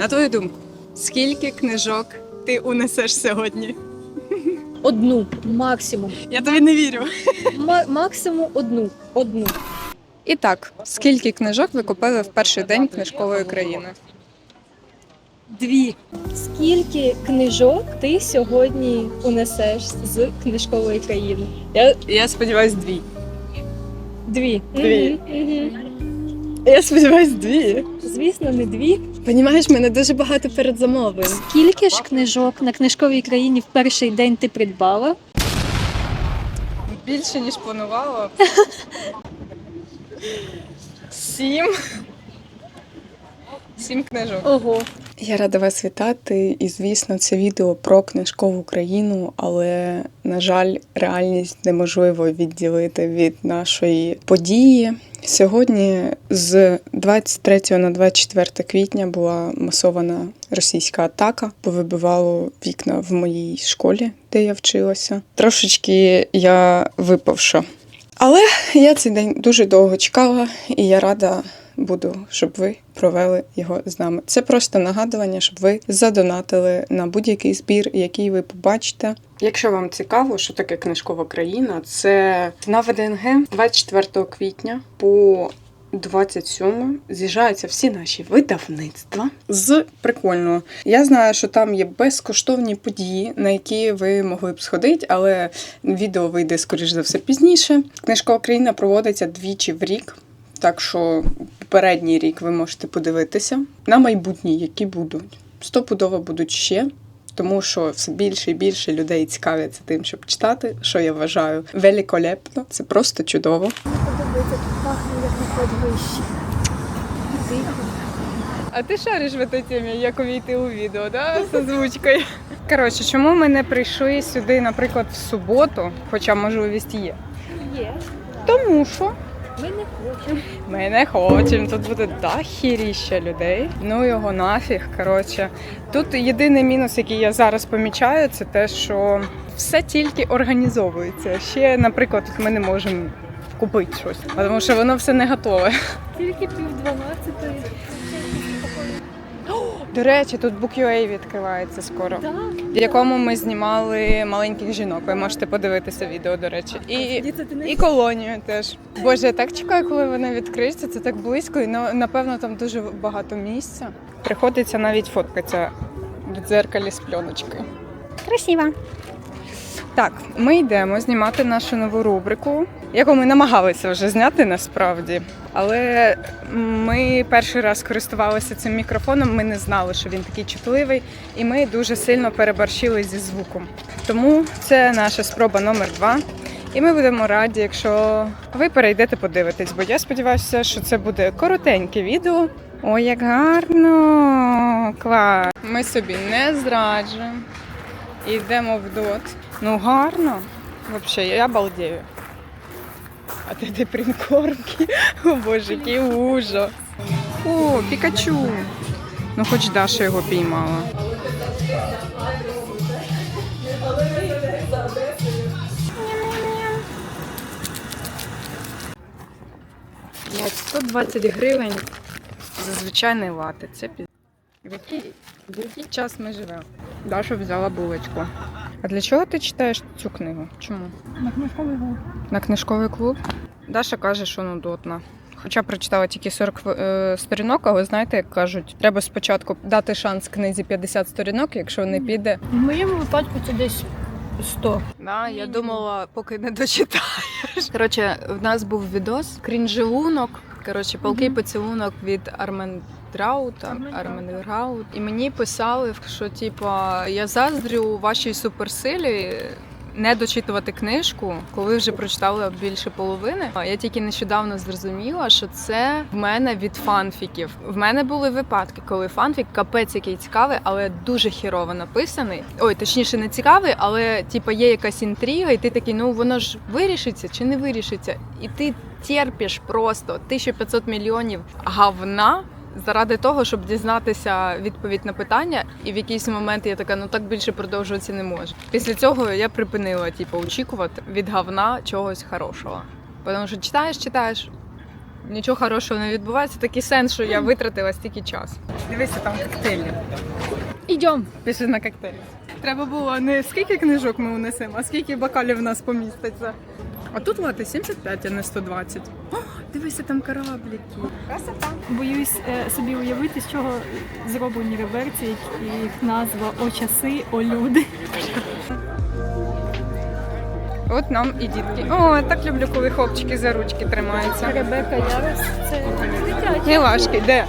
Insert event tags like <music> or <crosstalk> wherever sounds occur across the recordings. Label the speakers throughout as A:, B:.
A: На твою думку, скільки книжок ти унесеш сьогодні?
B: Одну, максимум.
A: Я тобі не вірю.
B: Ма- максимум одну. Одну.
A: І так, скільки книжок ви купили в перший день книжкової країни?
B: Дві. Скільки книжок ти сьогодні унесеш з книжкової країни? Я...
A: Я сподіваюсь, дві.
B: Дві.
A: Дві.
B: Мгм, мгм.
A: Я сподіваюсь, дві.
B: Звісно, не дві.
A: Понімаєш, в мене дуже багато передзамовлень.
B: Скільки ж книжок на книжковій країні в перший день ти придбала?
A: Більше, ніж планувала. <laughs> Сім. Сім книжок.
B: Ого.
C: Я рада вас вітати. І звісно, це відео про книжкову країну, але на жаль, реальність неможливо відділити від нашої події. Сьогодні з 23 на 24 квітня була масована російська атака, повибивало вікна в моїй школі, де я вчилася. Трошечки я випавша. Але я цей день дуже довго чекала, і я рада буду, щоб ви провели його з нами. Це просто нагадування, щоб ви задонатили на будь-який збір, який ви побачите. Якщо вам цікаво, що таке книжкова країна, це на ВДНГ 24 квітня по 27 з'їжджаються всі наші видавництва з прикольного. Я знаю, що там є безкоштовні події, на які ви могли б сходити, але відео вийде скоріш за все пізніше. Книжкова країна проводиться двічі в рік. Так що попередній рік ви можете подивитися на майбутні, які будуть. Стопудово будуть ще, тому що все більше і більше людей цікавляться тим, щоб читати, що я вважаю великолепно. Це просто чудово.
A: А ти шариш в цій темі, як увійти у відео, да? з озвучкою? Коротше, чому ми не прийшли сюди, наприклад, в суботу, хоча можливість є?
B: Є.
A: Тому що
B: Ми не хочемо.
A: ми не хочемо. Тут буде дахіріща людей. Ну його нафіг. Коротше, тут єдиний мінус, який я зараз помічаю, це те, що все тільки організовується. Ще, наприклад, тут ми не можемо купити щось, тому що воно все не готове.
B: Тільки пів дванадцятої.
A: До речі, тут Book.ua відкривається скоро. В якому ми знімали маленьких жінок. Ви можете подивитися відео, до речі. І, і колонію теж. Боже, я так чекаю, коли вони відкриються. Це так близько, і напевно там дуже багато місця. Приходиться навіть фоткатися в дзеркалі з пленочкою. Красиво. Так, ми йдемо знімати нашу нову рубрику, яку ми намагалися вже зняти насправді. Але ми перший раз користувалися цим мікрофоном. Ми не знали, що він такий чутливий, і ми дуже сильно переборщили зі звуком. Тому це наша спроба номер два. І ми будемо раді, якщо ви перейдете подивитись, бо я сподіваюся, що це буде коротеньке відео. Ой, як гарно! Клас! Ми собі не зраджуємо. Йдемо в дот. Ну гарно. Взагалі, я балдею. А де прикормки? О боже, який ужас. О, Пікачу. Ну хоч Даша його піймала. Блядь, 120 гривень за звичайний лати. Це піз... В який час ми живемо? Даша взяла булочку. А для чого ти читаєш цю книгу? Чому?
B: На книжковий гол.
A: На книжковий клуб. Даша каже, що нудотна. Хоча прочитала тільки 40 е, сторінок, але знаєте, як кажуть, треба спочатку дати шанс книзі 50 сторінок, якщо не піде.
B: В моєму випадку це десь 100.
A: Да, я думала, поки не дочитаєш. Коротше, в нас був відос крінжелунок. Коротше, палкий поцілунок від Армен Драута,
B: Армен
A: Армен Граут. І мені писали, що типа я заздрю вашій суперсилі. Не дочитувати книжку, коли вже прочитала більше половини. Я тільки нещодавно зрозуміла, що це в мене від фанфіків. В мене були випадки, коли фанфік капець який цікавий, але дуже хірово написаний. Ой, точніше, не цікавий, але типа є якась інтрига, і ти такий, ну воно ж вирішиться чи не вирішиться, і ти терпиш просто 1500 мільйонів говна. Заради того, щоб дізнатися відповідь на питання, і в якийсь момент я така, ну так більше продовжуватися не можу. Після цього я припинила, типу, очікувати від говна чогось хорошого. Тому що читаєш, читаєш, нічого хорошого не відбувається. Такий сенс, що я витратила стільки часу. Дивися, там коктейлі.
B: Ідем.
A: Пішли на коктейлі. Треба було не скільки книжок ми унесемо, а скільки бокалів в нас поміститься. А тут лати 75, а не 120. Дивися, там кораблики. Красота.
D: Боюсь е, собі уявити, з чого зроблені реверці, їх назва О часи, о люди.
A: От нам і дітки. О, я так люблю, коли хлопчики за ручки тримаються.
B: Ребека Ярос. Це дитячі.
A: Мілашки, де?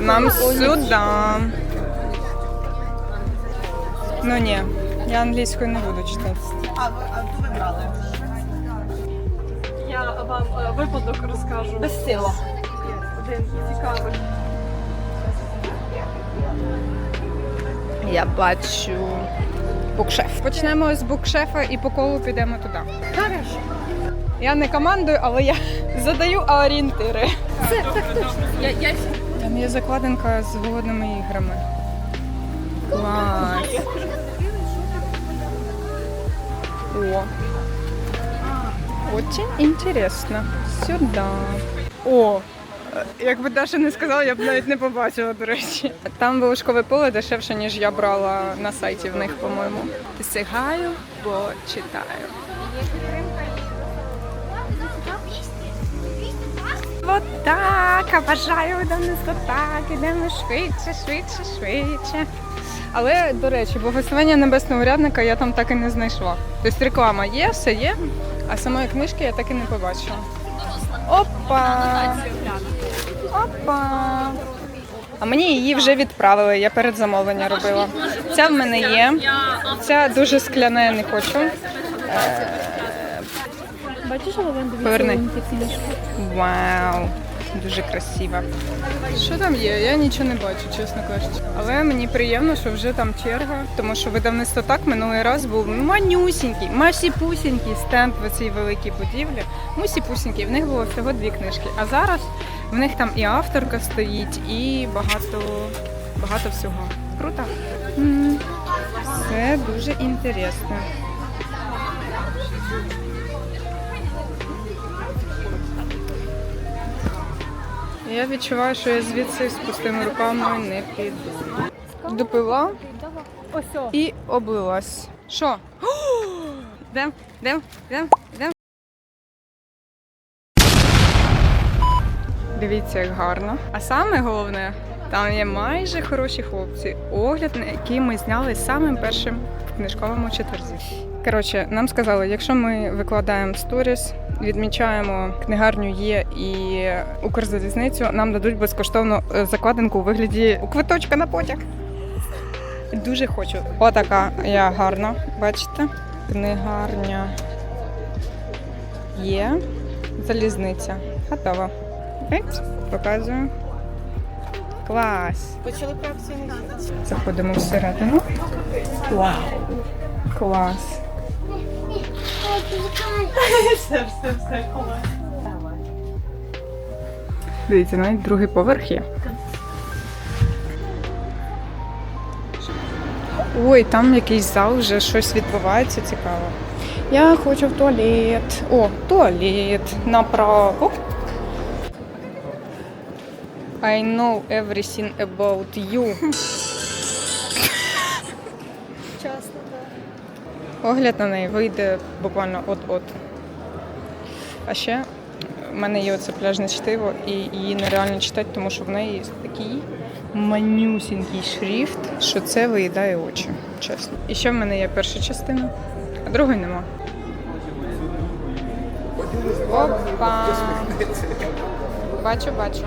A: Нам сюди. Ну ні, я англійською не буду читати.
D: Я вам е, випадок розкажу. Без сила. Один цікавий.
A: Я бачу букшеф. Почнемо з букшефа і по колу підемо туди.
B: Хорошо.
A: Я не командую, але я <laughs> задаю орієнтири.
B: Це так точно. Я, я...
A: Там є закладинка з голодними іграми. Клас. О. Очень интересно. Сюди. О. е, Якби Даша не сказала, я б навіть не побачила, до речі. Там вилушкове поле дешевше, ніж я брала на сайті в них, по-моєму. Сигаю, бо читаю. Вот так, обожаю нас так, ідемо швидше, швидше, швидше. Але, до речі, благословення небесного урядника я там так і не знайшла. Тобто реклама є, все є, а самої книжки я так і не побачила. Опа! Опа! А мені її вже відправили, я перед замовлення робила. Ця в мене є. Ця дуже скляна, я не хочу.
B: Бачиш лавандові
A: Поверни. Вау, дуже красиво. Що там є? Я нічого не бачу, чесно кажучи. Але мені приємно, що вже там черга, тому що видавництво так минулий раз був манюсінький, масі-пусінький стенд в цій великій будівлі. Мусі-пусінький, в них було всього дві книжки. А зараз в них там і авторка стоїть, і багато, багато всього. Круто. Все дуже інтересно. Я відчуваю, що я звідси з пустими руками не піду. Допила і облилась. Що? <gasps> Йдем, йдем, йдем, йдем. Дивіться, як гарно. А саме головне, там є майже хороші хлопці. Огляд, на який ми зняли самим першим в книжковому четверзі. Коротше, нам сказали, якщо ми викладаємо сторіс, відмічаємо книгарню є і Укрзалізницю, нам дадуть безкоштовну е, закладинку у вигляді квиточка на потяг. Дуже хочу. Отака я гарна, бачите? Книгарня є. Залізниця. Готова. Показую. Клас.
B: Почали акційний
A: Заходимо всередину. Вау. Клас.
D: Все, все, все, ховай.
A: Дивіться, навіть другий поверх є. Ой, там якийсь зал, вже щось відбувається цікаво. Я хочу в туалет. О, туалет. Направо. I know everything about you. Огляд на неї вийде буквально от-от. А ще в мене є оце пляжне чтиво, і її нереально читати, тому що в неї такий манюсінький шрифт, що це виїдає очі, чесно. І ще в мене є перша частина, а другої нема. Опа! Бачу, бачу.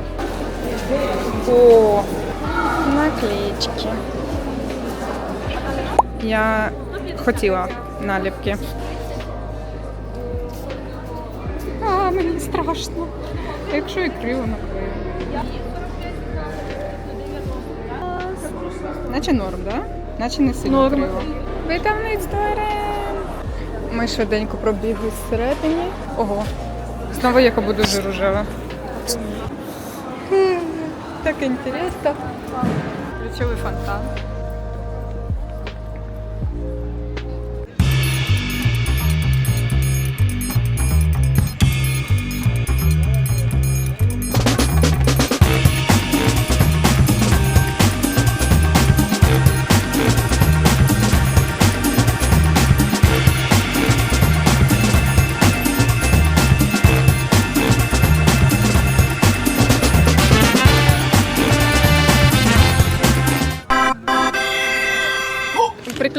A: О, наклеечки. Я хотіла наліпки. А, мені страшно. Якщо і криво наклею. Наче норм, да? Наче не сильно
D: Норм.
A: криво. Видавниць дверем. Ми швиденько пробігли всередині. Ого. Знову яка буде дуже рожева. Так інтересно. Включили фонтан.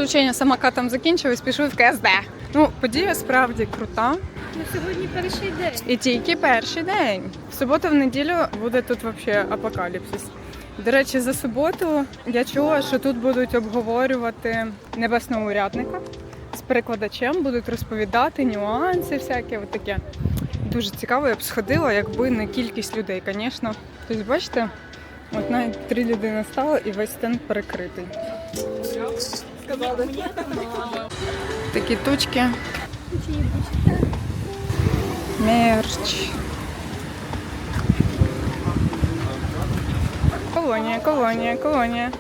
A: Приключення самокатом закінчились, пішли в КСД. Ну, подія справді крута.
B: Ну, сьогодні перший день.
A: І тільки перший день. В суботу, в неділю буде тут взагалі апокаліпсис. До речі, за суботу я чула, що тут будуть обговорювати небесного урядника з перекладачем, будуть розповідати нюанси, всякі от таке. Дуже цікаво, я б сходила, якби не кількість людей, звісно. Тобто, бачите, от навіть три людини стало і весь стенд перекритий. Такі точки. Мерч. Колонія, колонія, колонія.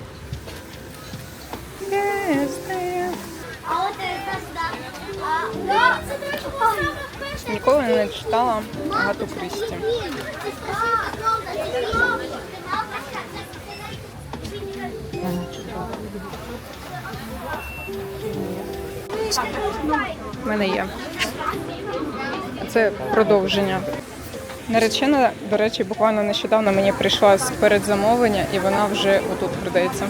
A: Ніколи не читала Агату Крісті. У мене є. Це продовження. Наречена, до речі, буквально нещодавно мені прийшла з передзамовлення і вона вже отут продається.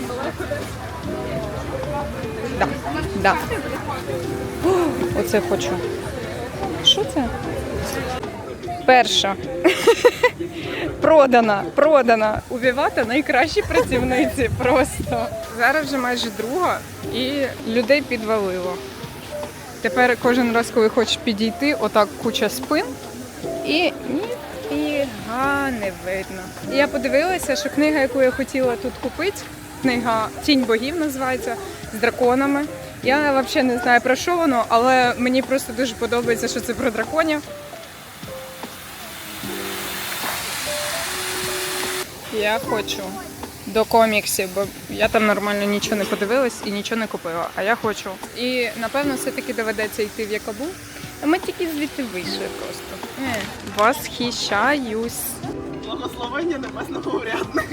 A: Да, да. Оце хочу. Що це? Перша. <laughs> продана, продана. У найкращі працівниці. Просто. Зараз вже майже друга і людей підвалило. Тепер кожен раз, коли хочеш підійти, отак куча спин і ніфіга не видно. Я подивилася, що книга, яку я хотіла тут купити, книга Тінь богів називається з драконами. Я взагалі не знаю про що воно, але мені просто дуже подобається, що це про драконів. Я хочу до коміксів, бо я там нормально нічого не подивилась і нічого не купила. А я хочу. І напевно все-таки доведеться йти в Якабу. А ми тільки звідти вийшли просто. Е, Восхищаюсь.
E: Благословення небесного урядника.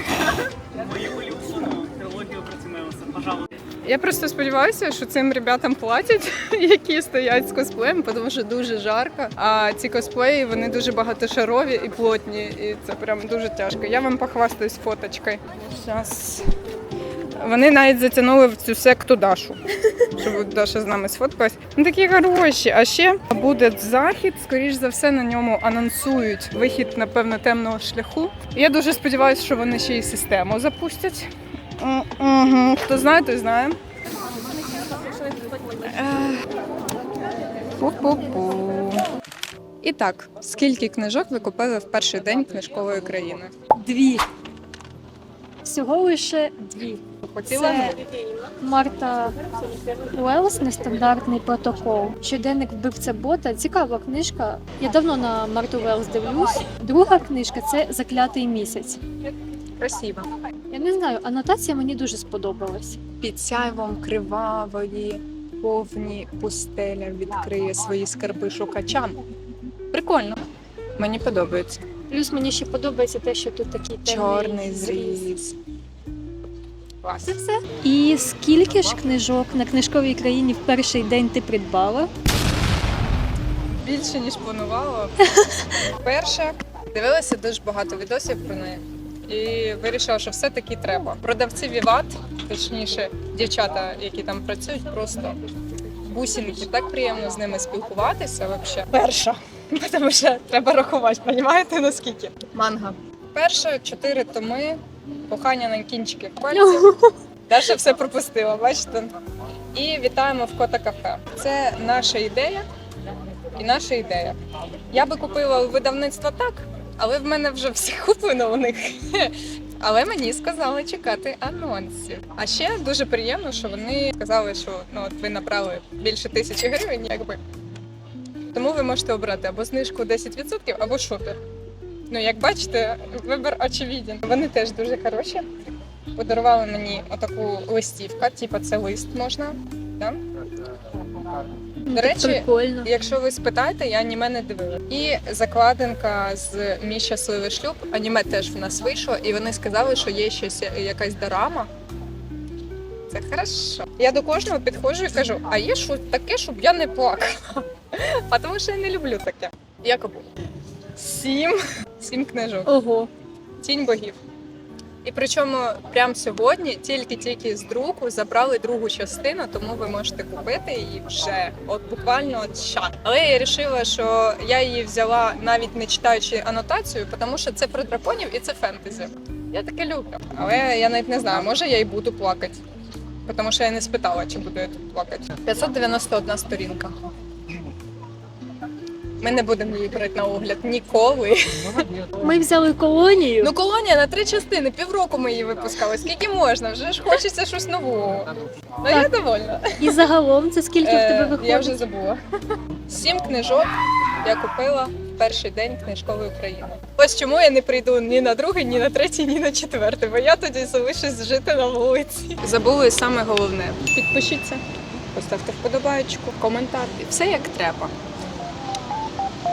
E: Мою улюблену трилогію про Тімеуса. Пожалуйста.
A: Я просто сподіваюся, що цим ребятам платять, <laughs> які стоять з косплеєм, тому що дуже жарко. А ці косплеї вони дуже багатошарові і плотні, і це прям дуже тяжко. Я вам похвастаюсь фоточкою. Зараз. Вони навіть затягнули в цю секту Дашу, <laughs> щоб Даша з нами сфоткалась. Вони такі хороші. А ще буде захід, скоріш за все, на ньому анонсують вихід, напевно, темного шляху. Я дуже сподіваюся, що вони ще й систему запустять. Угу. Хто знає, той знає. Пу-пу-пу. І так, скільки книжок ви купили в перший день книжкової країни?
B: Дві. Всього лише дві.
A: Хотіла
B: Це Марта Уелс Нестандартний протокол. Щоденник вбивця бота. Цікава книжка. Я давно на Марту Уелс дивлюсь. Друга книжка це Заклятий місяць.
A: красиво.
B: Я не знаю, анотація мені дуже сподобалась.
C: Під сяйвом кривавої, повні пустеля відкриє свої скарби шукачам.
A: Прикольно. Мені подобається.
B: Плюс мені ще подобається те, що тут такий темний
C: Чорний зріз.
A: Клас.
B: Це все. І скільки ж книжок на книжковій країні в перший день ти придбала?
A: Більше ніж планувала. <laughs> Перше, дивилася дуже багато відосів про неї. І вирішила, що все-таки треба. Продавці Віват, точніше, дівчата, які там працюють, просто бусинки. Так приємно з ними спілкуватися. Вообще. Перша. Тому що треба рахувати, розумієте, наскільки? Манга. Перше чотири томи, кохання на кінчиках пальців. Даша все пропустила, бачите? І вітаємо в Кота кафе. Це наша ідея і наша ідея. Я би купила у видавництва так, але в мене вже все куплено у них. <laughs> Але мені сказали чекати анонсів. А ще дуже приємно, що вони сказали, що ну от ви набрали більше тисячі гривень, якби. Тому ви можете обрати або знижку 10%, або шопер. Ну, як бачите, вибір очевиден. Вони теж дуже хороші. Подарували мені отаку листівку, типу це лист можна. Да? До речі,
B: Прикольно.
A: Якщо ви спитаєте, я аніме не дивила. І закладинка з мій щасливий шлюб. Аніме теж в нас вийшло, і вони сказали, що є щось якась дорама. Це хорошо. Я до кожного підходжу і кажу: а є щось таке, щоб я не плакала. <laughs> А тому що я не люблю таке. Якобу. Сім. Сім книжок.
B: Ого.
A: Тінь богів. І причому прямо сьогодні, тільки-тільки з друку, забрали другу частину, тому ви можете купити її вже от буквально от ща. Але я вирішила, що я її взяла навіть не читаючи анотацію, тому що це про драконів і це фентезі. Я таке люблю. Але я навіть не знаю, може я й буду плакати. Тому що я не спитала, чи буду я тут плакати. 591 сторінка. Ми не будемо її брати на огляд ніколи.
B: Ми взяли колонію.
A: Ну, колонія на три частини, півроку ми її випускали. Скільки можна? Вже ж хочеться щось нового. Ну я довольна.
B: І загалом це скільки в тебе
A: Е,
B: виходить?
A: Я вже забула. Сім книжок я купила в перший день книжкової України. Ось чому я не прийду ні на другий, ні на третій, ні на четвертий, бо я тоді залишусь жити на вулиці. Забули саме головне. Підпишіться, поставте вподобайку, коментар все як треба.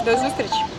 A: До зустрічі!